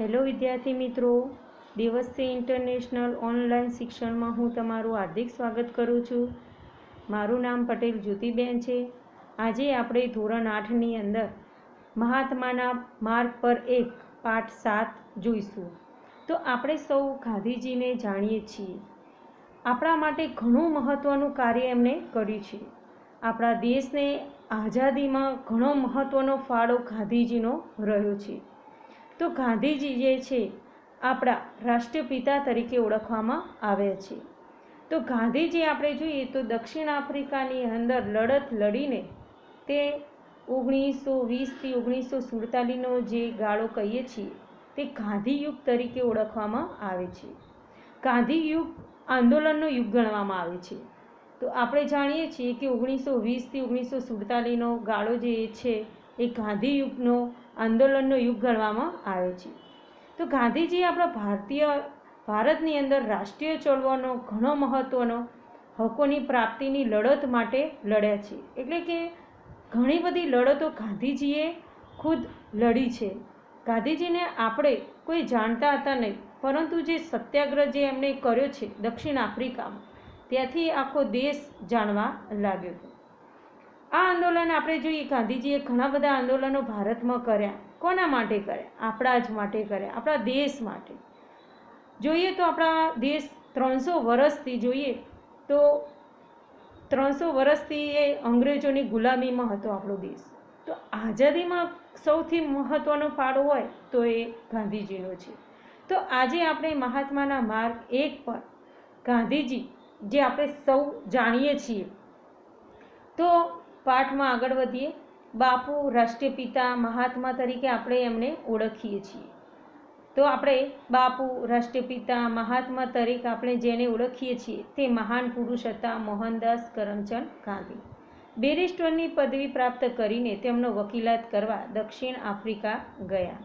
Hello વિદ્યાર્થી મિત્રો દિવસથી ઇન્ટરનેશનલ ઓનલાઈન શિક્ષણમાં હું તમારું હાર્દિક સ્વાગત કરું છું. મારું નામ પટેલ જ્યોતિબેન છે. આજે આપણે ધોરણ આઠની અંદર મહાત્માના માર્ગ પર એક પાઠ સાત જોઈશું. તો આપણે સૌ ગાંધીજીને જાણીએ છીએ. આપણા માટે ઘણું મહત્ત્વનું કાર્ય એમણે કર્યું છે. આપણા દેશને આઝાદીમાં ઘણો મહત્ત્વનો ફાળો ગાંધીજીનો રહ્યો છે. તો ગાંધીજી જે છે, આપણા રાષ્ટ્રપિતા તરીકે ઓળખવામાં આવે છે. તો ગાંધીજી આપણે જોઈએ તો દક્ષિણ આફ્રિકાની અંદર લડત લડીને તે ઓગણીસો વીસથી ઓગણીસો સુડતાલીસનો જે ગાળો કહીએ છીએ, તે ગાંધીયુગ તરીકે ઓળખવામાં આવે છે. ગાંધીયુગ આંદોલનનો યુગ ગણવામાં આવે છે. તો આપણે જાણીએ છીએ કે ઓગણીસો વીસથી ઓગણીસો સુડતાલીસનો ગાળો જે છે એ ગાંધી યુગનો આંદોલનનો યુગ ગણવામાં આવે છે. તો ગાંધીજી આપણા ભારતીય, ભારતની અંદર રાષ્ટ્રીય ચળવળનો ઘણો મહત્ત્વનો હકોની પ્રાપ્તિની લડત માટે લડ્યા છે. એટલે કે ઘણી બધી લડતો ગાંધીજીએ ખુદ લડી છે. ગાંધીજીને આપણે કોઈ જાણતા હતા નહીં, પરંતુ જે સત્યાગ્રહ જે એમણે કર્યો છે દક્ષિણ આફ્રિકામાં, ત્યાંથી આખો દેશ જાણવા લાગ્યો હતો. આ આંદોલન આપણે જોઈએ, ગાંધીજીએ ઘણા બધા આંદોલનો ભારતમાં કર્યા. કોના માટે કર્યા? આપણા જ માટે કર્યા. આપણા દેશ માટે. જોઈએ તો આપણા દેશ ત્રણસો વર્ષથી જોઈએ તો ત્રણસો વર્ષથી એ અંગ્રેજોની ગુલામીમાં હતો આપણો દેશ. તો આઝાદીમાં સૌથી મહત્ત્વનો ફાળો હોય તો એ ગાંધીજીનો છે. તો આજે આપણે મહાત્માના માર્ગ એક પર ગાંધીજી, જે આપણે સૌ જાણીએ છીએ. તો પાઠમાં આગળ વધીએ. બાપુ રાષ્ટ્રપિતા મહાત્મા તરીકે આપણે એમને ઓળખીએ છીએ. તો આપણે બાપુ રાષ્ટ્રપિતા મહાત્મા તરીકે આપણે જેને ઓળખીએ છીએ તે મહાન પુરુષ હતા મોહનદાસ કરમચંદ ગાંધી. બેરિસ્ટરની પદવી પ્રાપ્ત કરીને તેમનો વકીલાત કરવા દક્ષિણ આફ્રિકા ગયા.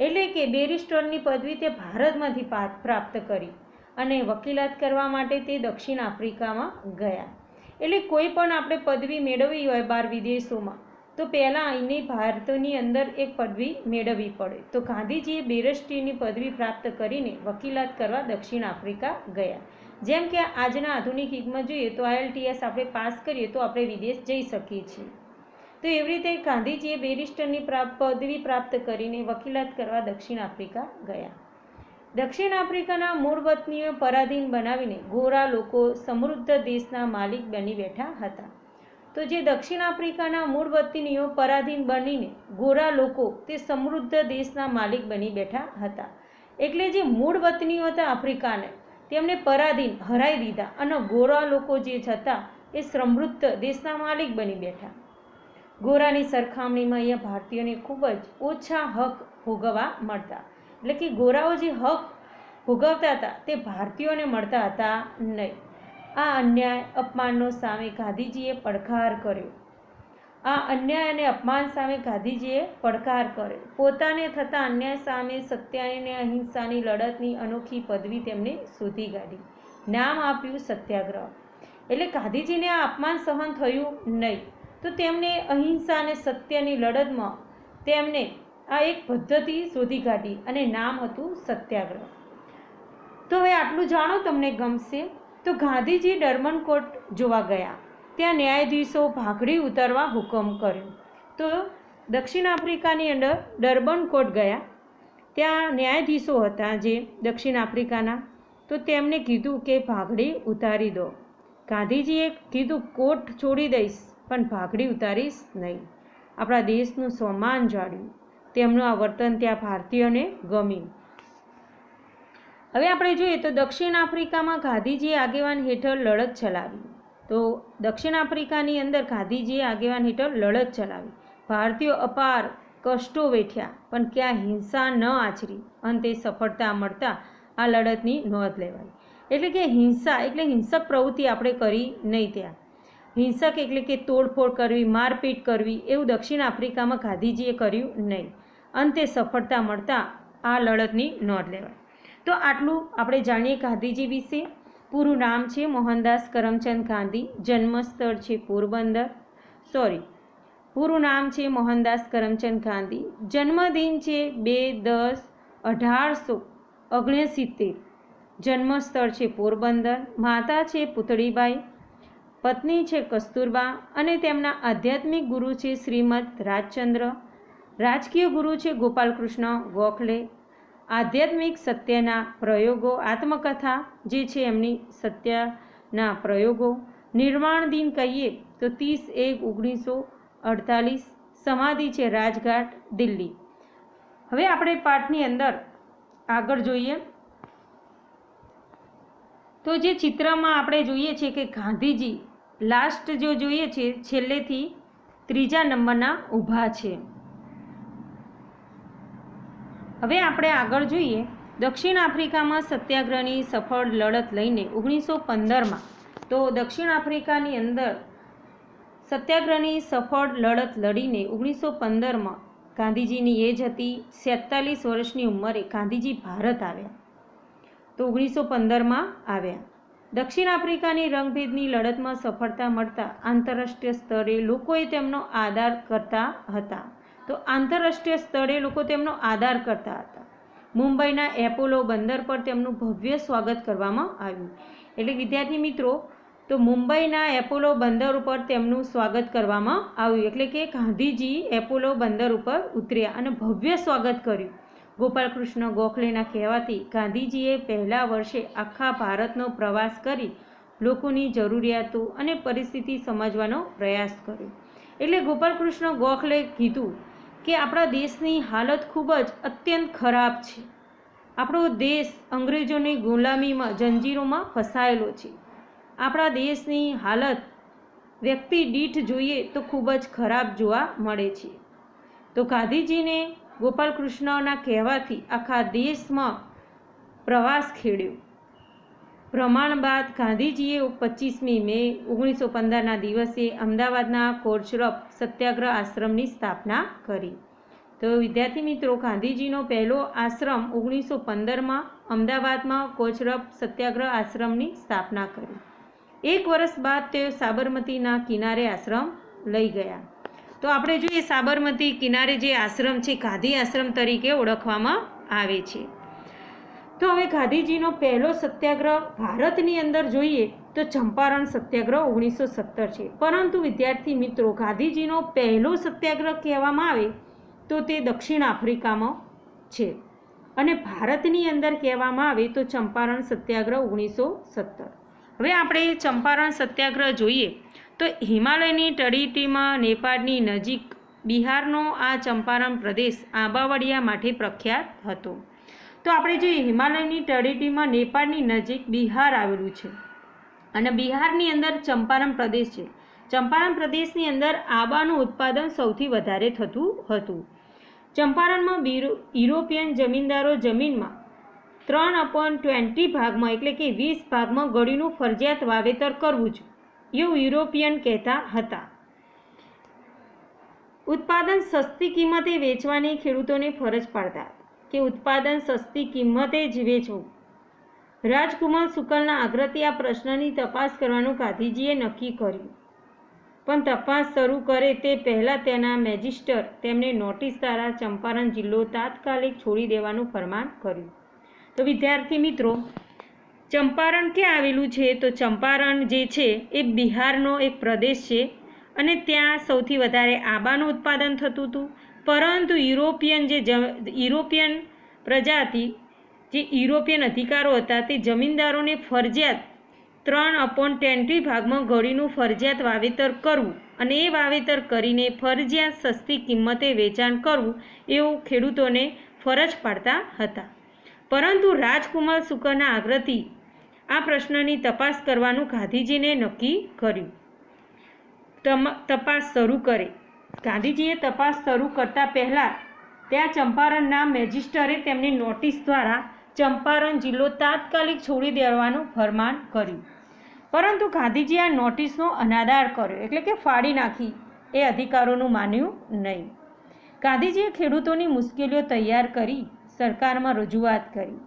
એટલે કે બેરિસ્ટરની પદવી તે ભારતમાંથી પ્રાપ્ત કરી અને વકીલાત કરવા માટે તે દક્ષિણ આફ્રિકામાં ગયા. એટલે કોઈ પણ આપણે પદવી મેળવવી હોય બહાર વિદેશોમાં, તો પહેલાં અહીંની ભારતની અંદર એક પદવી મેળવવી પડે. તો ગાંધીજીએ બેરસ્ટીની પદવી પ્રાપ્ત કરીને વકીલાત કરવા દક્ષિણ આફ્રિકા ગયા. જેમ કે આજના આધુનિક યુગમાં જોઈએ તો આઈએલટીએસ આપણે પાસ કરીએ તો આપણે વિદેશ જઈ શકીએ છીએ. તો એવી રીતે ગાંધીજીએ બેરિસ્ટરની પદવી પ્રાપ્ત કરીને વકીલાત કરવા દક્ષિણ આફ્રિકા ગયા. દક્ષિણ આફ્રિકાના મૂળ વતનીઓ પરાધીન બનાવીને ગોરા લોકો સમૃદ્ધ દેશના માલિક બની બેઠા હતા. તો જે દક્ષિણ આફ્રિકાના મૂળ વતનીઓ પરાધીન બનીને ગોરા લોકો તે સમૃદ્ધ દેશના માલિક બની બેઠા હતા. એટલે જે મૂળ વતનીઓ હતા આફ્રિકાને, તેમને પરાધીન હરાઈ દીધા અને ગોરા લોકો જે હતા એ સમૃદ્ધ દેશના માલિક બની બેઠા. ગોરાની સરખામણીમાં અહીંયા ભારતીયોને ખૂબ જ ઓછા હક ભોગવવા મળતા. એટલે કે ગોરાઓ જે હક ભોગવતા હતા, તે ભારતીયોને મળતા હતા નહીં. આ અન્યાય, અપમાનનો સામે ગાંધીજીએ પડકાર કર્યો. આ અન્યાય અને અપમાન સામે ગાંધીજીએ પડકાર કર્યો. પોતાને થતા અન્યાય સામે સત્યાની અને અહિંસાની લડતની અનોખી પદવી તેમને શોધી કાઢી. નામ આપ્યું સત્યાગ્રહ. એટલે ગાંધીજીને આ અપમાન સહન થયું નહીં. તો તેમને અહિંસા અને સત્યની લડતમાં તેમને આ એક પદ્ધતિ શોધી કાઢી અને નામ હતું સત્યાગ્રહ. તો હવે આટલું જાણો તમને ગમશે તો ગાંધીજી ડર્મન કોર્ટ જોવા ગયા. ત્યાં ન્યાયાધીશો ભાગડી ઉતારવા હુકમ કર્યો. તો દક્ષિણ આફ્રિકાની અંદર ડરબન કોર્ટ ગયા. ત્યાં ન્યાયાધીશો હતા જે દક્ષિણ આફ્રિકાના. તો તેમને કીધું કે ભાગડી ઉતારી દો. ગાંધીજીએ કીધું કોર્ટ છોડી દઈશ, પણ ભાગડી ઉતારીશ નહીં. આપણા દેશનું સન્માન જાળવ્યું તેમનું આ વર્તન ત્યાં ભારતીયોને ગમ્યું. હવે આપણે જોઈએ તો દક્ષિણ આફ્રિકામાં ગાંધીજીએ આગેવાન હેઠળ લડત ચલાવી. તો દક્ષિણ આફ્રિકાની અંદર ગાંધીજીએ આગેવાન હેઠળ લડત ચલાવી. ભારતીયો અપાર કષ્ટો વેઠ્યા, પણ ક્યાં હિંસા ન આચરી. અંતે સફળતા મળતા આ લડતની નોંધ લેવાય એટલે કે હિંસા, એટલે હિંસક પ્રવૃત્તિ આપણે કરી નહીં ત્યાં. હિંસક એટલે કે તોડફોડ કરવી, મારપીટ કરવી એવું દક્ષિણ આફ્રિકામાં ગાંધીજીએ કર્યું નહીં. અંતે સફળતા મળતા આ લડતની નોંધ લેવાય. તો આટલું આપણે જાણીએ ગાંધીજી વિશે. પૂરું નામ છે મોહનદાસ કરમચંદ ગાંધી. જન્મસ્થળ છે પોરબંદર. સોરી પૂરું નામ છે મોહનદાસ કરમચંદ ગાંધી. જન્મદિન છે બે દસ અઢારસો ઓગણસિત્તેર. જન્મસ્થળ છે પોરબંદર. માતા છે પુતળીબાઈ. પત્ની છે કસ્તુરબા અને તેમના આધ્યાત્મિક ગુરુ છે શ્રીમદ રાજચંદ્ર. રાજકીય ગુરુ છે ગોપાલકૃષ્ણ ગોખલે. આધ્યાત્મિક સત્યના પ્રયોગો આત્મકથા જે છે એમની સત્યના પ્રયોગો. નિર્માણ દિન કહીએ તો ત્રીસ એક ઓગણીસો અડતાલીસ. સમાધિ છે રાજઘાટ, દિલ્હી. હવે આપણે પાઠની અંદર આગળ જોઈએ. તો જે ચિત્રમાં આપણે જોઈએ છીએ કે ગાંધીજી લાસ્ટ જો જોઈએ છે, છેલ્લેથી ત્રીજા નંબરના ઊભા છે. હવે આપણે આગળ જોઈએ, દક્ષિણ આફ્રિકામાં સત્યાગ્રહની સફળ લડત લઈને ઓગણીસો પંદરમાં તો દક્ષિણ આફ્રિકાની અંદર સત્યાગ્રહની સફળ લડત લડીને ઓગણીસો પંદરમાં ગાંધીજીની એજ હતી, સેતાલીસ વર્ષની ઉંમરે ગાંધીજી ભારત આવ્યા. તો ઓગણીસો પંદરમાં આવ્યા. દક્ષિણ આફ્રિકાની રંગભેદની લડતમાં સફળતા મળતા આંતરરાષ્ટ્રીય સ્તરે લોકોએ તેમનો આદર કરતા હતા. તો આંતરરાષ્ટ્રીય સ્તરે લોકો તેમનો આદર કરતા હતા. મુંબઈના એપોલો બંદર પર તેમનું ભવ્ય સ્વાગત કરવામાં આવ્યું. એટલે વિદ્યાર્થી મિત્રો, તો મુંબઈના એપોલો બંદર ઉપર તેમનું સ્વાગત કરવામાં આવ્યું. એટલે કે ગાંધીજી એપોલો બંદર ઉપર ઉતર્યા અને ભવ્ય સ્વાગત કર્યું. ગોપાલકૃષ્ણ ગોખલેના કહેવાથી ગાંધીજીએ પહેલા વર્ષે આખા ભારતનો પ્રવાસ કરી લોકોની જરૂરિયાતો અને પરિસ્થિતિ સમજવાનો પ્રયાસ કર્યો. એટલે ગોપાલકૃષ્ણ ગોખલે કીધું કે આપણા દેશની હાલત ખૂબ જ અત્યંત ખરાબ છે. આપણો દેશ અંગ્રેજોની ગુલામીમાં, જંજીરોમાં ફસાયેલો છે. આપણા દેશની હાલત વ્યક્તિ દીઠ જોઈએ તો ખૂબ જ ખરાબ જોવા મળે છે. તો ગાંધીજીને ગોપાલકૃષ્ણના કહેવાથી આખા દેશમાં પ્રવાસ ખેડ્યો. ભ્રમણ બાદ ગાંધીજીએ પચીસમી મે ઓગણીસો પંદરના દિવસે અમદાવાદના કોચરબ સત્યાગ્રહ આશ્રમની સ્થાપના કરી. તો વિદ્યાર્થી મિત્રો, ગાંધીજીનો પહેલો આશ્રમ ઓગણીસો પંદરમાં અમદાવાદમાં કોચરપ સત્યાગ્રહ આશ્રમની સ્થાપના કરી. એક વર્ષ બાદ તેઓ સાબરમતીના કિનારે આશ્રમ લઈ ગયા. તો આપણે જોઈએ સાબરમતી કિનારે જે આશ્રમ છે, ગાંધી આશ્રમ તરીકે ઓળખવામાં આવે છે. તો હવે ગાંધીજીનો પહેલો સત્યાગ્રહ ભારતની અંદર જોઈએ તો ચંપારણ સત્યાગ્રહ ઓગણીસો સત્તર છે. પરંતુ વિદ્યાર્થી મિત્રો, ગાંધીજીનો પહેલો સત્યાગ્રહ કહેવામાં આવે તો તે દક્ષિણ આફ્રિકામાં છે અને ભારતની અંદર કહેવામાં આવે તો ચંપારણ સત્યાગ્રહ ઓગણીસો સત્તર. હવે આપણે ચંપારણ સત્યાગ્રહ જોઈએ તો હિમાલયની તળેટીમાં નેપાળની નજીક બિહારનો આ ચંપારણ પ્રદેશ આંબાવડિયા માટે પ્રખ્યાત હતો. તો આપણે જોઈએ હિમાલયની તળેટીમાં નેપાળની નજીક બિહાર આવેલું છે અને બિહારની અંદર ચંપારણ પ્રદેશ છે. ચંપારણ પ્રદેશની અંદર આંબાનું ઉત્પાદન સૌથી વધારે થતું હતું. ચંપારણમાં યુરોપિયન જમીનદારો જમીનમાં ત્રણ અપોન ટ્વેન્ટી ભાગમાં, એટલે કે વીસ ભાગમાં ગળીનું ફરજિયાત વાવેતર કરવું જ, એવું યુરોપિયન કહેતા હતા. ઉત્પાદન સસ્તી કિંમતે વેચવાની ખેડૂતોને ફરજ પાડતા કે ઉત્પાદન સસ્તી કિંમતે જ વેચવું? રાજકુમાર શુકલના આગ્રહથી આ પ્રશ્નની તપાસ કરવાનું ગાંધીજીએ નક્કી કર્યું. પણ તપાસ શરૂ કરે તે પહેલાં તેના મેજિસ્ટર તેમને નોટિસ દ્વારા ચંપારણ જિલ્લો તાત્કાલિક છોડી દેવાનું ફરમાન કર્યું. તો વિદ્યાર્થી મિત્રો, ચંપારણ ક્યાં આવેલું છે? તો ચંપારણ જે છે, એ બિહારનો એક પ્રદેશ છે અને ત્યાં સૌથી વધારે આબાનું ઉત્પાદન થતું હતું. પરંતુ યુરોપિયન જે યુરોપિયન પ્રજા હતી જે યુરોપિયન અધિકારો હતા, તે જમીનદારોને ફરજિયાત ત્રણ અપોન ટ્વેન્ટી ભાગમાં ગળીનું ફરજિયાત વાવેતર કરવું અને એ વાવેતર કરીને ફરજિયાત સસ્તી કિંમતે વેચાણ કરવું એવું ખેડૂતોને ફરજ પાડતા હતા. પરંતુ રાજકુમાર શુકરના આગ્રહથી આ પ્રશ્નની તપાસ કરવાનું ગાંધીજીને નક્કી કર્યું. તપાસ શરૂ કરે. ગાંધીજીએ તપાસ શરૂ કરતાં પહેલાં ત્યાં ચંપારણના મેજિસ્ટરે તેમની નોટિસ દ્વારા ચંપારણ જિલ્લો તાત્કાલિક છોડી દેવાનું ફરમાન કર્યું. પરંતુ ગાંધીજીએ આ નોટિસનો અનાદાર કર્યો, એટલે કે ફાડી નાખી. એ અધિકારોનું માન્યું નહીં. ગાંધીજીએ ખેડૂતોની મુશ્કેલીઓ તૈયાર કરી. સરકારમાં રજૂઆત કરી.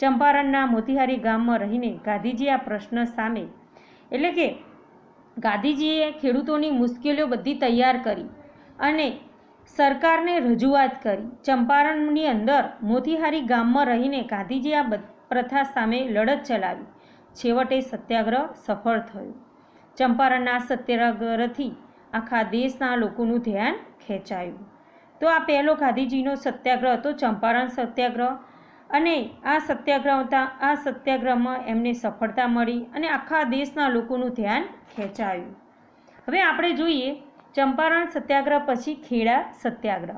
ચંપારણના મોતીહારી ગામમાં રહીને ગાંધીજી આ પ્રશ્ન સામે, એટલે કે ગાંધીજીએ ખેડૂતોની મુશ્કેલીઓ બધી તૈયાર કરી અને સરકારને રજૂઆત કરી. ચંપારણની અંદર મોતીહારી ગામમાં રહીને ગાંધીજી આ પ્રથા સામે લડત ચલાવી. છેવટે સત્યાગ્રહ સફળ થયો. ચંપારણના સત્યાગ્રહથી આખા દેશના લોકોનું ધ્યાન ખેંચાયું. તો આ પહેલો ગાંધીજીનો સત્યાગ્રહ હતો, ચંપારણ સત્યાગ્રહ. અને આ સત્યાગ્રહ હતા, આ સત્યાગ્રહમાં એમને સફળતા મળી અને આખા દેશના લોકોનું ધ્યાન ખેંચાયું. હવે આપણે જોઈએ, ચંપારણ સત્યાગ્રહ પછી ખેડા સત્યાગ્રહ.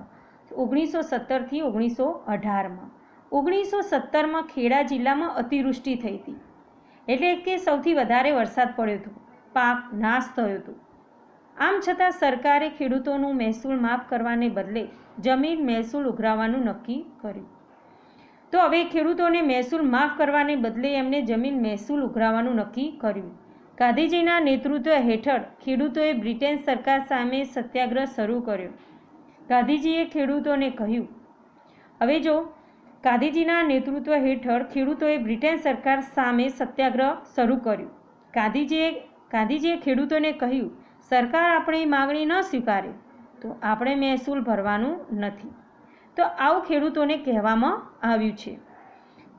ઓગણીસો સત્તરથી ઓગણીસો અઢારમાં. ઓગણીસો સત્તરમાં ખેડા જિલ્લામાં અતિવૃષ્ટિ થઈ હતી. એટલે કે સૌથી વધારે વરસાદ પડ્યો હતો. પાક નાશ થયો હતો. આમ છતાં સરકારે ખેડૂતોનું મહેસૂલ માફ કરવાને બદલે જમીન મહેસૂલ ઉઘરાવવાનું નક્કી કર્યું. તો હવે ખેડૂતોને મહેસૂલ માફ કરવાને બદલે એમને જમીન મહેસૂલ ઉઘરાવવાનું નક્કી કર્યું. ગાંધીજીના નેતૃત્વ હેઠળ ખેડૂતોએ બ્રિટેન સરકાર સામે સત્યાગ્રહ શરૂ કર્યો. ગાંધીજીએ ખેડૂતોને કહ્યું, હવે જો ગાંધીજીના નેતૃત્વ હેઠળ ખેડૂતોએ બ્રિટેન સરકાર સામે સત્યાગ્રહ શરૂ કર્યું. ગાંધીજીએ ગાંધીજીએ ખેડૂતોને કહ્યું સરકાર આપણી માગણી ન સ્વીકારે, તો આપણે મહેસૂલ ભરવાનું નથી. તો આવું ખેડૂતોને કહેવામાં આવ્યું છે.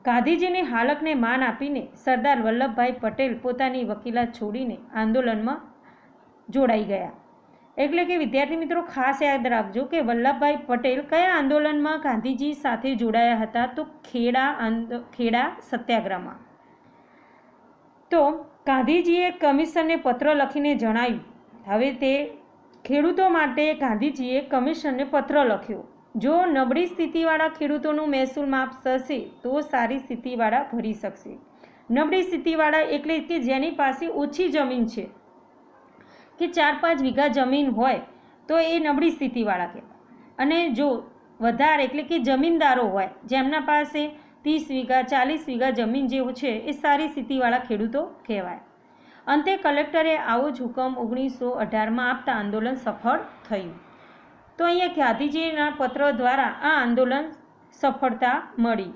ગાંધીજીની હાલકને માન આપીને સરદાર વલ્લભભાઈ પટેલ પોતાની વકીલાત છોડીને આંદોલનમાં જોડાઈ ગયા. એટલે કે વિદ્યાર્થી મિત્રો, ખાસ યાદ રાખજો કે વલ્લભભાઈ પટેલ કયા આંદોલનમાં ગાંધીજી સાથે જોડાયા હતા તો ખેડા આંદો, ખેડા સત્યાગ્રહમાં. તો ગાંધીજીએ કમિશનને પત્ર લખીને જણાવ્યું હવે તે ખેડૂતો માટે ગાંધીજીએ કમિશનને પત્ર લખ્યો. જો નબળી સ્થિતિવાળા ખેડૂતોનું મહેસૂલ માફ થશે, તો સારી સ્થિતિવાળા ભરી શકશે. નબળી સ્થિતિવાળા એટલે કે જેની પાસે ઓછી જમીન છે કે ચાર પાંચ વીઘા જમીન હોય, તો એ નબળી સ્થિતિવાળા કહેવાય. અને જો વધારે એટલે કે જમીનદારો હોય, જેમના પાસે ત્રીસ વીઘા, ચાલીસ વીઘા જમીન જેવું છે, એ સારી સ્થિતિવાળા ખેડૂતો કહેવાય. અંતે કલેક્ટરે આવો જ હુકમ ઓગણીસો અઢારમાં આપતા આંદોલન સફળ થયું. તો અહીંયા ગાંધીજીના પત્ર દ્વારા આ આંદોલન સફળતા મળી.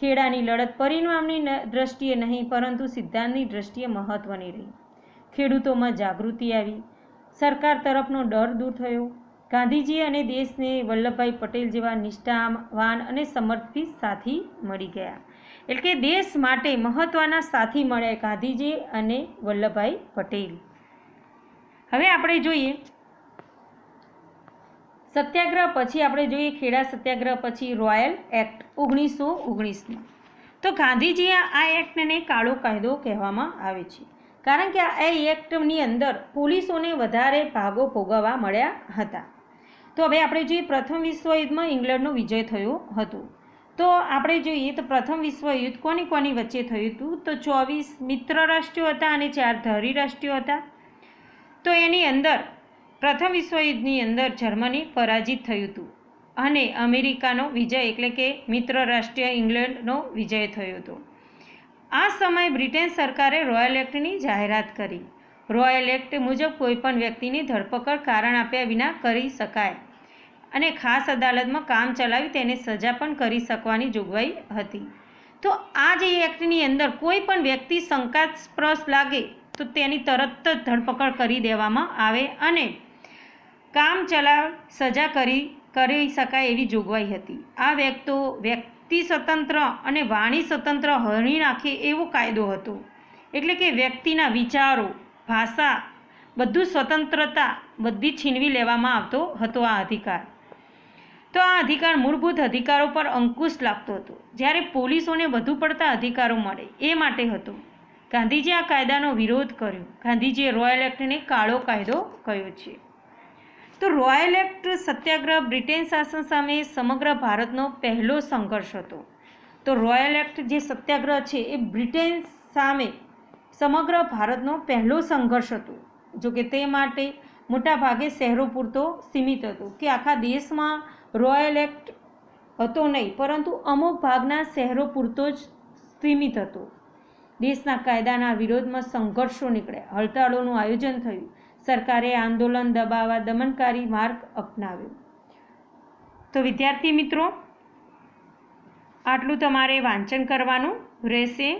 ખેડાની લડત પરિણામની દ્રષ્ટિએ નહીં, પરંતુ સિદ્ધાંતની દ્રષ્ટિએ મહત્ત્વની રહી. ખેડૂતોમાં જાગૃતિ આવી. સરકાર તરફનો ડર દૂર થયો. ગાંધીજી અને દેશને વલ્લભભાઈ પટેલ જેવા નિષ્ઠાવાન અને સમર્પિત સાથી મળી ગયા. એટલે કે દેશ માટે મહત્ત્વના સાથી મળ્યા ગાંધીજી અને વલ્લભભાઈ પટેલ. હવે આપણે જોઈએ સત્યાગ્રહ પછી આપણે જોઈએ ખેડા સત્યાગ્રહ પછી રોયલ એક્ટ ઓગણીસો ઓગણીસમાં તો ગાંધીજીએ આ એક્ટને કાળો કાયદો કહેવામાં આવે છે. કારણ કે આ એક્ટની અંદર પોલીસોને વધારે ભાગો ભોગવવા મળ્યા હતા. તો હવે આપણે જોઈએ પ્રથમ વિશ્વયુદ્ધમાં ઇંગ્લેન્ડનો વિજય થયો હતો. તો આપણે જોઈએ તો પ્રથમ વિશ્વયુદ્ધ કોની કોની વચ્ચે થયું હતું? તો ચોવીસ મિત્ર રાષ્ટ્રો હતા અને ચાર ધરી રાષ્ટ્રો હતા. તો એની અંદર, પ્રથમ વિશ્વયુદ્ધની અંદર જર્મની પરાજિત થયું હતું અને અમેરિકાનો વિજય એટલે કે મિત્ર રાષ્ટ્રીય ઇંગ્લેન્ડનો વિજય થયો હતો. આ સમયે બ્રિટન સરકારે રોયલ એક્ટની જાહેરાત કરી. રોયલ એક્ટ મુજબ કોઈપણ વ્યક્તિની ધરપકડ કારણ આપ્યા વિના કરી શકાય. અને ખાસ અદાલતમાં કામ ચલાવી તેને સજા પણ કરી શકવાની જોગવાઈ હતી. તો આ જે એક્ટની અંદર કોઈ પણ વ્યક્તિ શંકાસ્પદ લાગે તો તેની તરત જ ધરપકડ કરી દેવામાં આવે અને કામ ચલાવ સજા કરી કરી શકાય એવી જોગવાઈ હતી. આ વ્યક્તો વ્યક્તિ સ્વતંત્ર અને વાણી સ્વતંત્ર હણી નાખે એવો કાયદો હતો. એટલે કે વ્યક્તિના વિચારો ભાષા, બધું સ્વતંત્રતા, બધી છીનવી લેવામાં આવતો હતો આ અધિકાર. તો આ અધિકાર મૂળભૂત અધિકારો પર અંકુશ લાગતો હતો. જ્યારે પોલીસોને વધુ પડતા અધિકારો મળે, એ માટે હતો. ગાંધીજીએ આ કાયદાનો વિરોધ કર્યો. ગાંધીજીએ રોયલ એક્ટને કાળો કાયદો કહ્યો છે. તો રોયલ એક્ટ સત્યાગ્રહ બ્રિટેન શાસન સામે સમગ્ર ભારતનો પહેલો સંઘર્ષ હતો. તો રોયલ એક્ટ જે સત્યાગ્રહ છે, એ બ્રિટેન સામે સમગ્ર ભારતનો પહેલો સંઘર્ષ હતો, જો કે તે માટે મોટાભાગે શહેરો પૂરતો સીમિત હતો કે આખા દેશમાં રોયલ એક્ટ હતો નહીં, પરંતુ અમુક ભાગના શહેરો પૂરતો જ સીમિત હતો. દેશના કાયદાના વિરોધમાં સંઘર્ષો નીકળ્યા, હડતાળોનું આયોજન થયું, સરકારે આંદોલન દબાવવા દમનકારી માર્ગ અપનાવ્યો. તો વિદ્યાર્થી મિત્રો, આટલું તમારે વાંચન કરવાનું રહેશે.